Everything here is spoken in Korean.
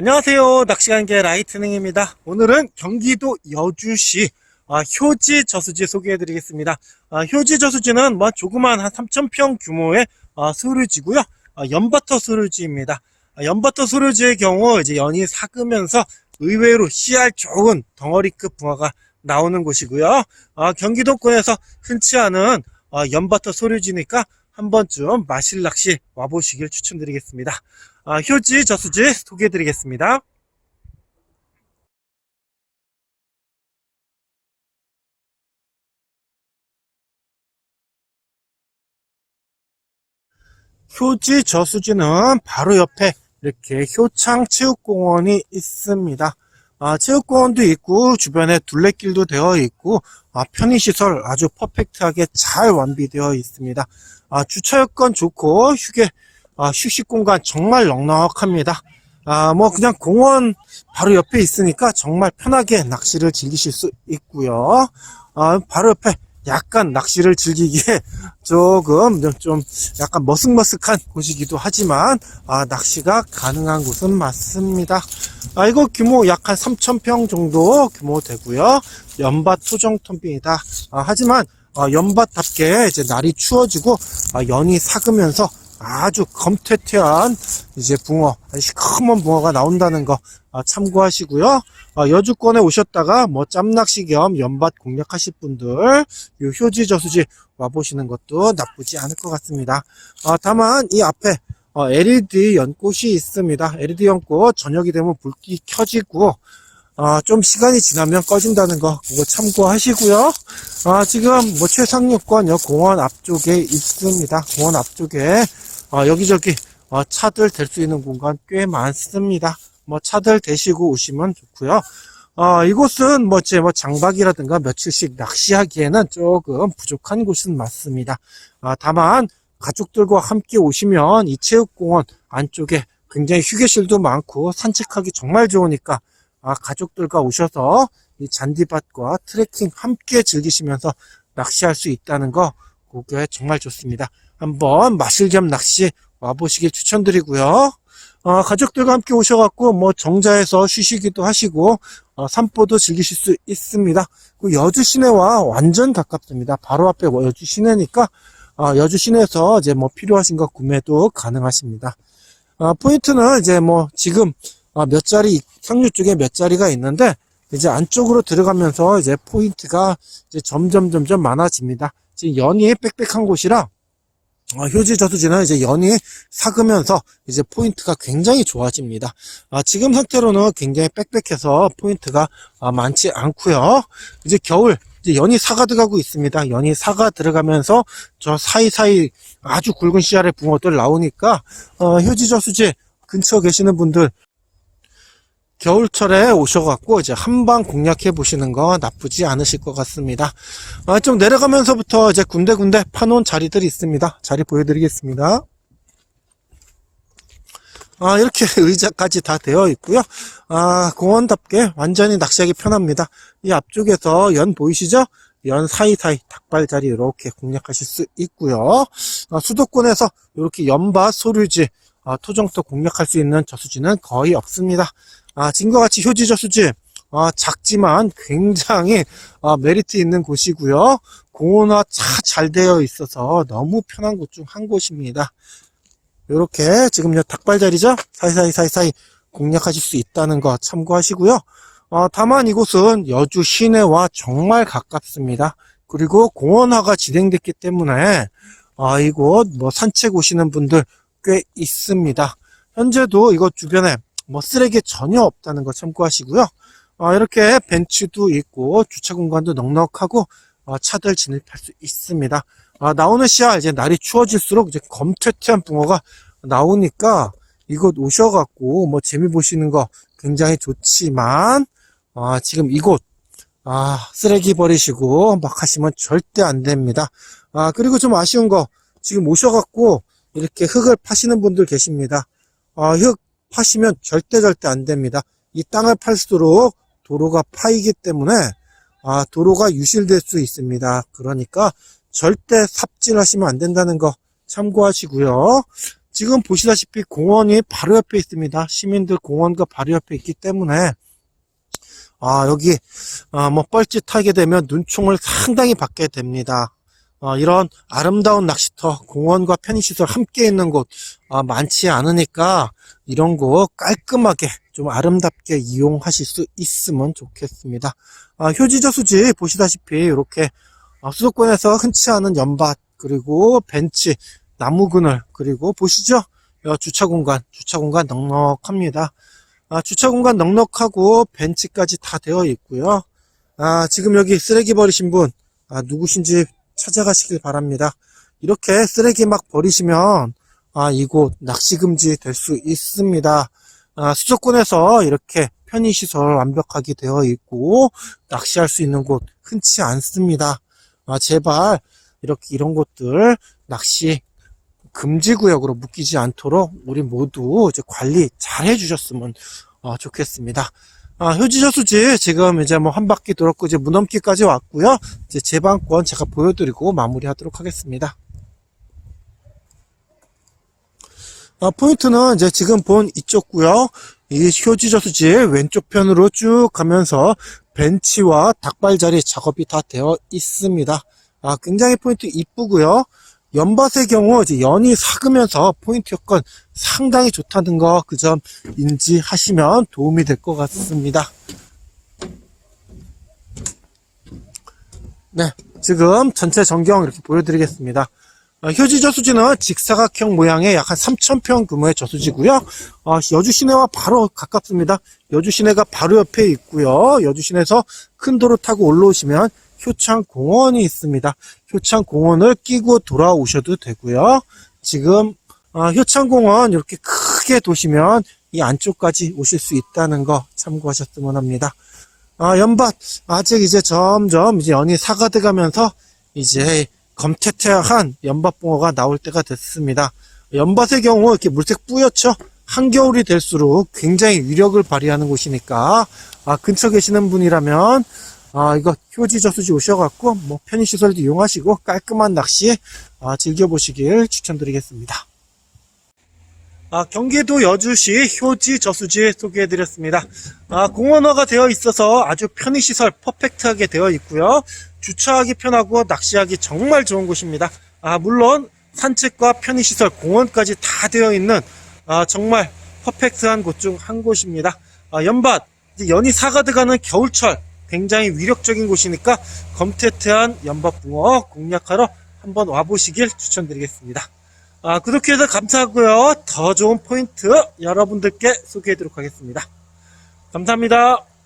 안녕하세요. 낚시관계 라이트닝입니다. 오늘은 경기도 여주시 아, 효지 저수지 소개해 드리겠습니다. 아, 효지 저수지는 뭐 조그만 한 3,000평 규모의 아, 소류지고요. 아, 연바터 소류지입니다. 아, 연바터 소류지의 경우 이제 연이 삭으면서 의외로 씨알 좋은 덩어리급 붕어가 나오는 곳이고요. 아, 경기도권에서 흔치 않은 아, 연바터 소류지니까 한 번쯤 마실 낚시 와보시길 추천드리겠습니다. 아, 효지 저수지 소개해드리겠습니다. 효지 저수지는 바로 옆에 이렇게 효창 체육공원이 있습니다. 아, 체육공원도 있고 주변에 둘레길도 되어 있고 아, 편의시설 아주 퍼펙트하게 잘 완비되어 있습니다. 아, 주차 여건 좋고 휴게 아, 휴식 공간 정말 넉넉합니다. 아, 뭐 그냥 공원 바로 옆에 있으니까 정말 편하게 낚시를 즐기실 수 있고요. 아, 바로 옆에 약간 낚시를 즐기기에 조금 좀 약간 머쓱머쓱한 곳이기도 하지만 아, 낚시가 가능한 곳은 맞습니다. 아, 이거 규모 약 한 3,000평 정도 규모 되고요. 연밭 토종토입니다. 아, 하지만 아, 연밭답게 이제 날이 추워지고 아, 연이 삭으면서 아주 검퇴퇴한 이제 붕어, 시커먼 붕어가 나온다는 거 아, 참고하시고요. 아, 여주권에 오셨다가 뭐 짬낚시 겸 연밭 공략하실 분들 이 효지 저수지 와보시는 것도 나쁘지 않을 것 같습니다. 아, 다만 이 앞에 어, LED 연꽃이 있습니다. LED 연꽃 저녁이 되면 불기 켜지고 아, 좀 시간이 지나면 꺼진다는 거 그거 참고하시고요. 아, 지금 뭐 최상류권 여 공원 앞쪽에 있습니다. 공원 앞쪽에 아, 여기저기 어, 차들 댈 수 있는 공간 꽤 많습니다. 뭐 차들 대시고 오시면 좋고요. 어, 이곳은 뭐, 제, 뭐, 장박이라든가 며칠씩 낚시하기에는 조금 부족한 곳은 맞습니다. 아, 다만, 가족들과 함께 오시면 이 체육공원 안쪽에 굉장히 휴게실도 많고 산책하기 정말 좋으니까, 아, 가족들과 오셔서 이 잔디밭과 트레킹 함께 즐기시면서 낚시할 수 있다는 거, 그게 정말 좋습니다. 한번 마실 겸 낚시 와보시길 추천드리고요. 어, 가족들과 함께 오셔갖고 뭐 정자에서 쉬시기도 하시고 어, 산보도 즐기실 수 있습니다. 그 여주 시내와 완전 가깝습니다. 바로 앞에 뭐 여주 시내니까 어, 여주 시내에서 이제 뭐 필요하신 거 구매도 가능하십니다. 어, 포인트는 이제 뭐 지금 어, 몇 자리 상류 쪽에 몇 자리가 있는데 이제 안쪽으로 들어가면서 이제 포인트가 이제 점점 점점 많아집니다. 지금 연이 빽빽한 곳이라 어, 효지 저수지는 이제 연이 삭으면서 이제 포인트가 굉장히 좋아집니다. 아, 지금 상태로는 굉장히 빽빽해서 포인트가 아, 많지 않고요. 이제 겨울 이제 연이 사가 들어가고 있습니다. 연이 사가 들어가면서 저 사이사이 아주 굵은 씨알의 붕어들 나오니까 어, 효지 저수지 근처 계시는 분들 겨울철에 오셔갖고 이제 한방 공략해 보시는 거 나쁘지 않으실 것 같습니다. 아, 좀 내려가면서부터 이제 군데군데 파놓은 자리들이 있습니다. 자리 보여드리겠습니다. 아, 이렇게 의자까지 다 되어 있고요. 아, 공원답게 완전히 낚시하기 편합니다. 이 앞쪽에서 연 보이시죠? 연 사이사이 닭발 자리 이렇게 공략하실 수 있고요. 아, 수도권에서 이렇게 연바 소류지, 아, 토종토 공략할 수 있는 저수지는 거의 없습니다. 아, 지금과 같이 효지 저수지, 아, 작지만 굉장히 아, 메리트 있는 곳이고요. 공원화 잘 되어 있어서 너무 편한 곳 중 한 곳입니다. 이렇게 지금 요 닭발 자리죠? 사이사이 사이사이 공략하실 수 있다는 거 참고하시고요. 어, 다만 이곳은 여주 시내와 정말 가깝습니다. 그리고 공원화가 진행됐기 때문에 아, 이곳 뭐 산책 오시는 분들 꽤 있습니다. 현재도 이곳 주변에 뭐 쓰레기 전혀 없다는 거 참고하시고요. 어, 이렇게 벤치도 있고 주차 공간도 넉넉하고 어, 차들 진입할 수 있습니다. 아, 나오는 씨알 이제 날이 추워질수록 이제 검퇴퇴한 붕어가 나오니까 이곳 오셔갖고 뭐 재미 보시는 거 굉장히 좋지만 아, 지금 이곳 아, 쓰레기 버리시고 막 하시면 절대 안 됩니다. 아, 그리고 좀 아쉬운 거 지금 오셔갖고 이렇게 흙을 파시는 분들 계십니다. 아, 흙 파시면 절대 절대 안 됩니다. 이 땅을 팔수록 도로가 파이기 때문에 아, 도로가 유실될 수 있습니다. 그러니까 절대 삽질하시면 안 된다는 거 참고하시고요. 지금 보시다시피 공원이 바로 옆에 있습니다. 시민들 공원과 바로 옆에 있기 때문에 아 여기 아, 뭐 뻘짓하게 되면 눈총을 상당히 받게 됩니다. 어, 이런 아름다운 낚시터, 공원과 편의시설 함께 있는 곳 아, 많지 않으니까 이런 곳 깔끔하게 좀 아름답게 이용하실 수 있으면 좋겠습니다. 아, 효지저 수지 보시다시피 이렇게 아, 수도권에서 흔치 않은 연밭 그리고 벤치, 나무 그늘 그리고 보시죠 어, 주차 공간, 주차 공간 넉넉합니다. 아, 주차 공간 넉넉하고 벤치까지 다 되어 있고요. 아, 지금 여기 쓰레기 버리신 분 아, 누구신지 찾아가시길 바랍니다. 이렇게 쓰레기 막 버리시면 아, 이곳 낚시 금지 될 수 있습니다. 아, 수도권에서 이렇게 편의시설 완벽하게 되어 있고 낚시할 수 있는 곳 흔치 않습니다. 아, 제발 이렇게 이런 곳들 낚시 금지 구역으로 묶이지 않도록 우리 모두 이제 관리 잘 해주셨으면 어, 좋겠습니다. 아, 효지저 수지 지금 이제 뭐 한 바퀴 돌았고 이제 무넘기까지 왔고요. 이제 제방권 제가 보여드리고 마무리하도록 하겠습니다. 아, 포인트는 이제 지금 본 이쪽고요. 이 효지저 수지 왼쪽 편으로 쭉 가면서 벤치와 닭발자리 작업이 다 되어 있습니다. 아, 굉장히 포인트 이쁘고요. 연밭의 경우 이제 연이 삭으면서 포인트 여건 상당히 좋다는 거 그 점 인지하시면 도움이 될 것 같습니다. 네, 지금 전체 전경 이렇게 보여드리겠습니다. 어, 효지 저수지는 직사각형 모양의 약 한 3,000평 규모의 저수지고요. 어, 여주 시내와 바로 가깝습니다. 여주 시내가 바로 옆에 있고요. 여주 시내에서 큰 도로 타고 올라오시면 효창 공원이 있습니다. 효창 공원을 끼고 돌아오셔도 되고요. 지금 어, 효창 공원 이렇게 크게 도시면 이 안쪽까지 오실 수 있다는 거 참고하셨으면 합니다. 아, 연밭 아직 이제 점점 이제 연이 사가돼 가면서 이제 검태태한 연밭붕어가 나올 때가 됐습니다. 연밭의 경우 이렇게 물색 뿌옇죠? 한겨울이 될수록 굉장히 위력을 발휘하는 곳이니까 아, 근처 계시는 분이라면 아, 이거 효지 저수지 오셔갖고 뭐 편의시설도 이용하시고 깔끔한 낚시 아, 즐겨보시길 추천드리겠습니다. 아, 경기도 여주시 효지 저수지 소개해드렸습니다. 아, 공원화가 되어 있어서 아주 편의시설 퍼펙트하게 되어 있고요. 주차하기 편하고 낚시하기 정말 좋은 곳입니다. 아, 물론 산책과 편의시설, 공원까지 다 되어 있는 아, 정말 퍼펙트한 곳 중 한 곳입니다. 아, 연밭, 연이 사가득하는 겨울철 굉장히 위력적인 곳이니까 검태태한 연밭붕어 공략하러 한번 와보시길 추천드리겠습니다. 아, 구독해주셔서 감사하고요. 더 좋은 포인트 여러분들께 소개해드리도록 하겠습니다. 감사합니다.